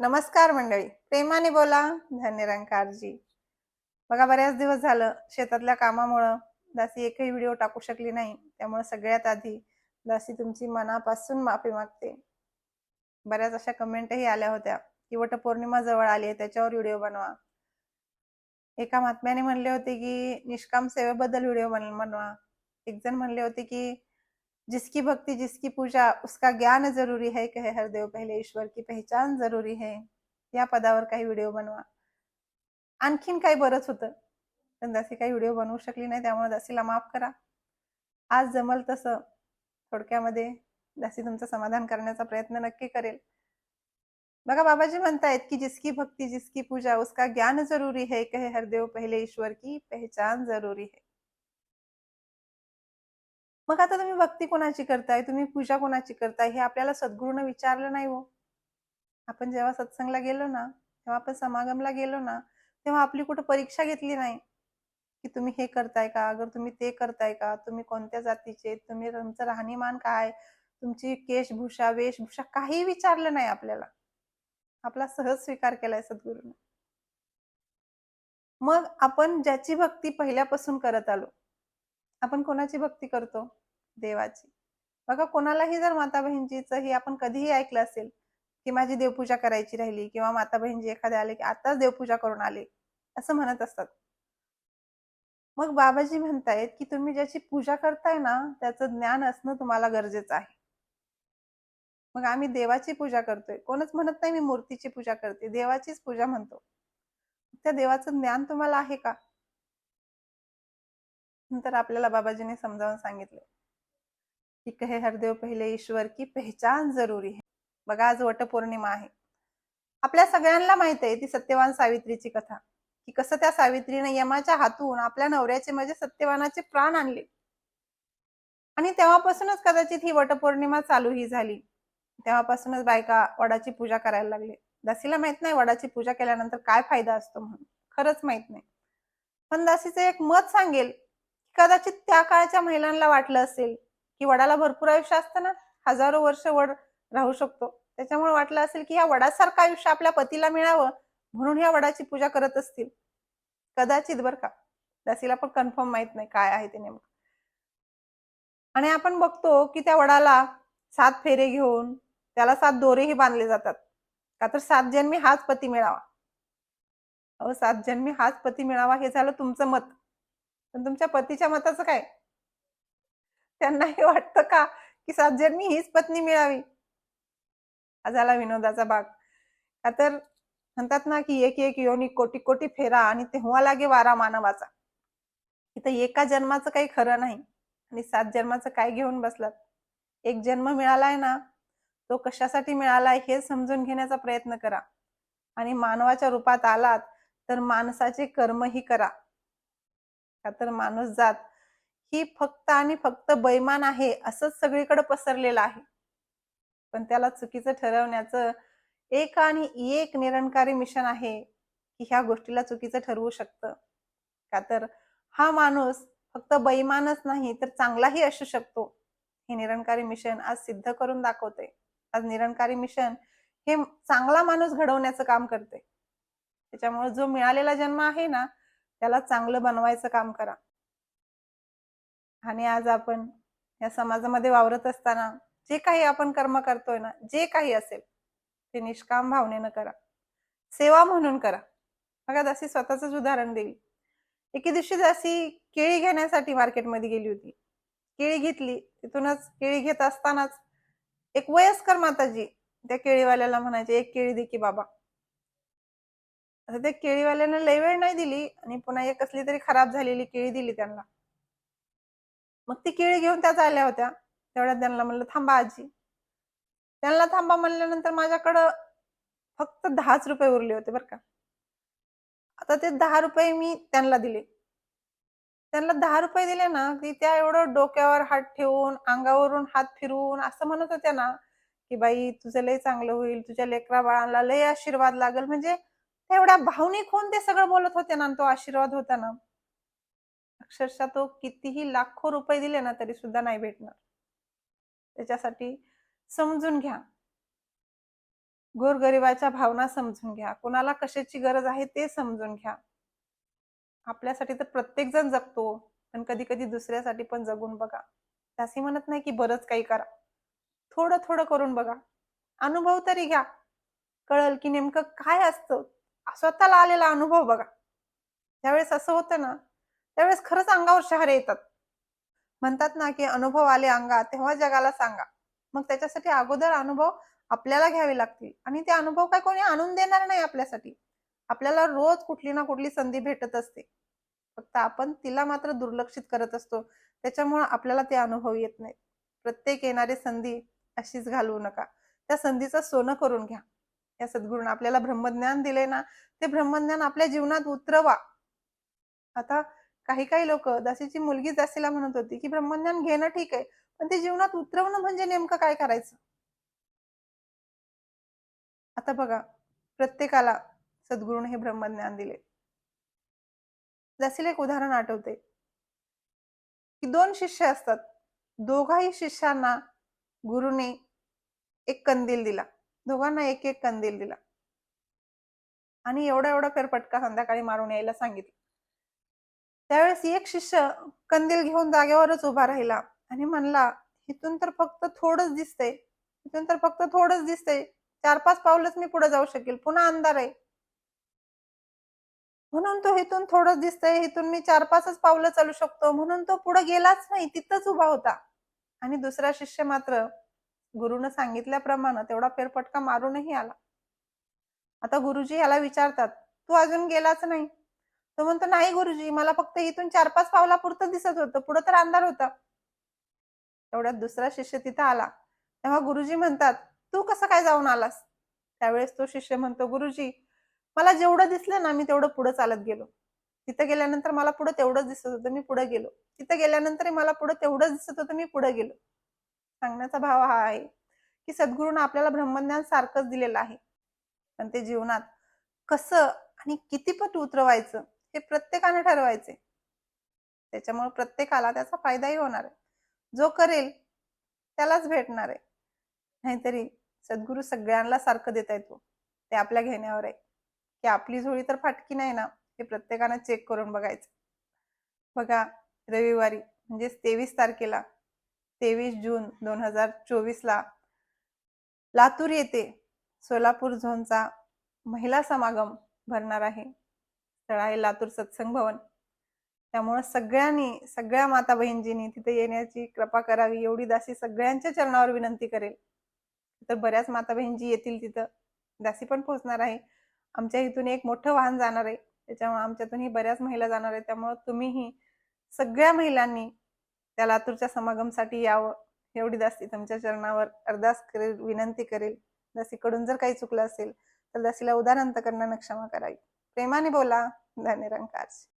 नमस्कार मंडळी. प्रेमाने बोला धन्यरंकारजी. बघा बऱ्याच दिवस झालं शेतातल्या कामामुळं दासी एकही व्हिडिओ टाकू शकली नाही. त्यामुळे सगळ्यात आधी दासी तुमची मनापासून माफी मागते. बऱ्याच अशा कमेंटही आल्या होत्या की वटपौर्णिमा जवळ आली आहे त्याच्यावर व्हिडिओ बनवा. एका महात्म्याने म्हणले होते की निष्काम सेवेबद्दल व्हिडिओ बनवा. एक जण म्हणले होते की जिसकी भक्ति जिसकी पूजा उसका ज्ञान जरूरी है कहे हरदेव पहिले पहले ईश्वर की पहचान जरूरी है। या पदावर काही व्हिडिओ बनवा। आणखीन काही बरंच होतं. पण दासी काही व्हिडिओ बनवू शकली नाही त्यामुळे दासीला माफ करा. आज जमल तसं थोडक्यामध्ये दासी तुमचं समाधान करण्याचा प्रयत्न नक्की करेल. बघा बाबाजी म्हणतायत की जिसकी भक्ती जिसकी पूजा उसका ज्ञान जरूरी है कहे हरदेव पहिले ईश्वर की पहचान जरूरी है. मग आता तुम्ही भक्ती कोणाची करताय? तुम्ही पूजा कोणाची करताय? हे आपल्याला सद्गुरूनं विचारलं नाही हो. आपण जेव्हा सत्संगला गेलो ना तेव्हा आपण समागमला गेलो ना तेव्हा आपली कुठं परीक्षा घेतली नाही. की तुम्ही हे करताय का? अगर तुम्ही ते करताय का? तुम्ही कोणत्या जातीचे? तुम्ही तुमचं राहणीमान काय? तुमची केशभूषा वेशभूषा काही विचारलं नाही आपल्याला. आपला सहज स्वीकार केलाय सद्गुरूने. मग आपण ज्याची भक्ती पहिल्यापासून करत आलो आपण कोणाची भक्ती करतो? देवाची. बघा कोणालाही जर माता बहिणजीचं ही आपण कधीही ऐकलं असेल की माझी देवपूजा करायची राहिली किंवा माता बहिणजी एखाद्या आले की आताच देवपूजा करून आले असं म्हणत असतात. मग बाबाजी म्हणतायत की तुम्ही ज्याची पूजा करताय ना त्याचं ज्ञान असणं तुम्हाला गरजेचं आहे. मग आम्ही देवाची पूजा करतोय. कोणच म्हणत नाही मी मूर्तीची पूजा करते देवाचीच पूजा म्हणतो. त्या देवाचं ज्ञान तुम्हाला आहे का? नंतर आपल्याला बाबाजीने समजावून सांगितले की कहे हरदेव पहिले ईश्वर की पहचान जरुरी है. बघा आज वटपौर्णिमा आहे. आपल्या सगळ्यांना माहीत आहे ती सत्यवान सावित्रीची कथा की कसं त्या सावित्रीने यमाच्या हातून आपल्या नवऱ्याचे म्हणजे सत्यवानाचे प्राण आणले. आणि तेव्हापासूनच कदाचित ही वटपौर्णिमा चालू ही झाली. तेव्हापासूनच बायका वडाची पूजा करायला लागले. दासीला माहीत नाही वडाची पूजा केल्यानंतर काय फायदा असतो म्हणून. खरंच माहीत नाही. पण दासीचं एक मत सांगेल कदाचित त्या काळच्या महिलांना वाटलं असेल की वडाला भरपूर आयुष्य असतं ना? हजारो वर्ष वड राहू शकतो. त्याच्यामुळे वाटलं असेल की ह्या वडासारखं आयुष्य आपल्या पतीला मिळावं म्हणून ह्या वडाची पूजा करत असतील. कदाचित बर का? दासीला पण कन्फर्म माहीत नाही काय आहे ते नेमकं. आणि आपण बघतो की त्या वडाला सात फेरे घेऊन त्याला सात दोरेही बांधले जातात. का तर सात जन्मी हाच पती मिळावा. अहो सात जन्मी हाच पती मिळावा हे झालं तुमचं मत. पण तुमच्या पतीच्या मताचं काय? त्यांना हे वाटतं का की सात जन्मी हीच पत्नी मिळावी? हा झाला विनोदाचा भाग का तर म्हणतात ना की एक एक योनी कोटी कोटी फेरा आणि तेव्हा लागे वारा मानवाचा. इथं एका जन्माचं काही खरं नाही आणि सात जन्माचं काय घेऊन बसलात? एक जन्म मिळालाय ना तो कशासाठी मिळालाय हे समजून घेण्याचा प्रयत्न करा. आणि मानवाच्या रूपात आलात तर माणसाचे कर्मही करा. का तर माणूस जात. ही फक्त आणि फक्त बैमान आहे असंच सगळीकडे पसरलेलं आहे. पण त्याला चुकीचं ठरवण्याचं एक आणि एक निरंकारी मिशन आहे की ह्या गोष्टीला चुकीचं ठरवू शकतं. का तर हा माणूस फक्त बैमानच नाही तर चांगलाही असू शकतो. हे निरंकारी मिशन आज सिद्ध करून दाखवते. आज निरंकारी मिशन हे चांगला माणूस घडवण्याचं काम करते. त्याच्यामुळे जो मिळालेला जन्म आहे ना त्याला चांगलं बनवायचं काम करा. आणि आज आपण या समाजामध्ये वावरत असताना जे काही आपण कर्म करतोय ना जे काही असेल ते निष्काम भावनेनं करा. सेवा म्हणून करा. बघा जशी स्वतःच उदाहरण देईल. एके दिवशी जशी केळी घेण्यासाठी मार्केटमध्ये गेली होती. केळी घेतली. तिथूनच केळी घेत असतानाच एक वयस्कर माताजी त्या केळीवाल्याला म्हणायचे एक केळी दे की बाबा. आता त्या केळीवाल्यानं लय वेळ नाही दिली आणि पुन्हा एक कसली तरी खराब झालेली केळी दिली त्यांना. मग ती केळी घेऊन त्याच आल्या होत्या. तेवढ्यात त्यांना म्हणलं थांबा आजी. त्यांना थांबा म्हणल्यानंतर माझ्याकडं फक्त दहाच रुपये उरले होते बरं का. आता ते दहा रुपये मी त्यांना दिले. त्यांना दहा रुपये दिले ना की त्या एवढं डोक्यावर हात ठेवून अंगावरून हात फिरवून असं म्हणत होत्या ना की बाई तुझं लय चांगलं होईल तुझ्या लेकरा बाळांना लय आशीर्वाद लागेल. म्हणजे एवढ्या भावनिक होऊन ते सगळं बोलत होते ना तो आशीर्वाद होता ना. अक्षरशः तो कितीही लाखो रुपये दिले ना तरी सुद्धा नाही भेटणार. त्याच्यासाठी समजून घ्या. गोरगरिबाच्या भावना समजून घ्या. कोणाला कशाची गरज आहे ते समजून घ्या. आपल्यासाठी तर प्रत्येक जण जगतो पण कधी कधी दुसऱ्यासाठी पण जगून बघा. त्याशी म्हणत नाही की बरंच काही करा. थोडं थोडं करून बघा. अनुभव तरी घ्या. कळल की नेमकं काय असतं? स्वतःला आलेला अनुभव बघा. त्यावेळेस असं होतं ना त्यावेळेस खरंच अंगावर शहरे येतात. म्हणतात ना की अनुभव आले अंगा तेव्हा जगाला सांगा. मग त्याच्यासाठी अगोदर अनुभव आपल्याला घ्यावे लागतील. आणि ते अनुभव काय कोणी आणून देणार नाही आपल्यासाठी. आपल्याला रोज कुठली ना कुठली संधी भेटत असते. फक्त आपण तिला मात्र दुर्लक्षित करत असतो. त्याच्यामुळे आपल्याला ते अनुभव येत नाही प्रत्येक येणारी संधी अशीच घालवू नका. त्या संधीचं सोनं करून घ्या. या सद्गुरूंना आपल्याला ब्रह्मज्ञान दिले ना ते ब्रह्मज्ञान आपल्या जीवनात उतरवा. आता काही काही लोक दासीची मुलगी दासीला म्हणत होती की ब्रह्मज्ञान घेणं ठीक आहे पण ते जीवनात उतरवणं म्हणजे नेमकं काय करायचं? आता बघा प्रत्येकाला सद्गुरूने हे ब्रह्मज्ञान दिले दासीला एक उदाहरण आठवते की दोन शिष्य असतात. दोघाही शिष्यांना गुरुने एक कंदील दिला. दोघांना एक एक कंदील दिला आणि एवढा एवढा फेरपटका संध्याकाळी मारून यायला सांगितलं. त्यावेळेस एक शिष्य कंदील घेऊन जागेवरच उभा राहिला आणि म्हणला इथून तर फक्त थोडंच दिसतंय. इथून तर फक्त थोडंच दिसतंय. चार पाच पावलंच मी पुढे जाऊ शकेल. पुन्हा अंधार आहे. म्हणून तो इथून थोडंच दिसतंय. इथून मी चार पाचच पावलं चालू शकतो. म्हणून तो पुढे गेलाच नाही. तिथंच उभा होता. आणि दुसरा शिष्य मात्र गुरुनं सांगितल्याप्रमाणे तेवढा फेरफटका मारूनही आला. आता गुरुजी याला विचारतात तू अजून गेलाच नाही. तो म्हणतो नाही गुरुजी मला फक्त इथून चार पाच पावला पुरतं दिसत होतं पुढं तर अंधार होता. तेवढ्यात दुसरा शिष्य तिथं आला. तेव्हा गुरुजी म्हणतात तू कसं काय जाऊन आलास? त्यावेळेस तो शिष्य म्हणतो गुरुजी मला जेवढं दिसलं ना मी तेवढं पुढे चालत गेलो. तिथं गेल्यानंतर मला पुढे तेवढंच दिसत होतं मी पुढे गेलो. तिथं गेल्यानंतर मला पुढे तेवढंच दिसत होतं मी पुढे गेलो. सांगण्याचा भाव हा आहे की सद्गुरूंना आपल्याला ब्रह्मज्ञान सारखंच दिलेलं आहे. पण ते जीवनात कसं आणि किती पट उतरवायचं हे प्रत्येकाने ठरवायचे त्याच्यामुळे प्रत्येकाला त्याचा फायदाही होणार आहे. जो करेल त्यालाच भेटणार आहे. नाहीतरी सद्गुरू सगळ्यांना सारखं देता येतो हो. ते आपल्या घेण्यावर आहे. की आपली झोळी तर फाटकी नाही ना हे प्रत्येकानं चेक करून बघायचं. बघा रविवारी म्हणजेच तेवीस तारखेला तेवीस जून दोन हजार चोवीसला लातूर येथे सोलापूर झोनचा महिला समागम भरणार आहे. स्थळ आहे लातूर सत्संग भवन. त्यामुळं सगळ्यांनी सगळ्या माता बहिणजींनी तिथे येण्याची कृपा करावी एवढी दासी सगळ्यांच्या चरणावर विनंती करेल. तर बऱ्याच माता बहिणजी येतील तिथं. दासी पण पोहोचणार आहे. आमच्या इथून एक मोठं वाहन जाणार आहे. त्याच्यामुळे आमच्यातूनही बऱ्याच महिला जाणार आहेत. त्यामुळे तुम्हीही सगळ्या महिलांनी त्या लातूरच्या समागमसाठी यावं. एवढी दासी तुमच्या चरणावर. अरदास करेल विनंती करेल. दासीकडून जर काही चुकलं असेल तर दासीला उदाहरण करण्यानं क्षमा करावी. प्रेमाने बोला. धन्यरंकार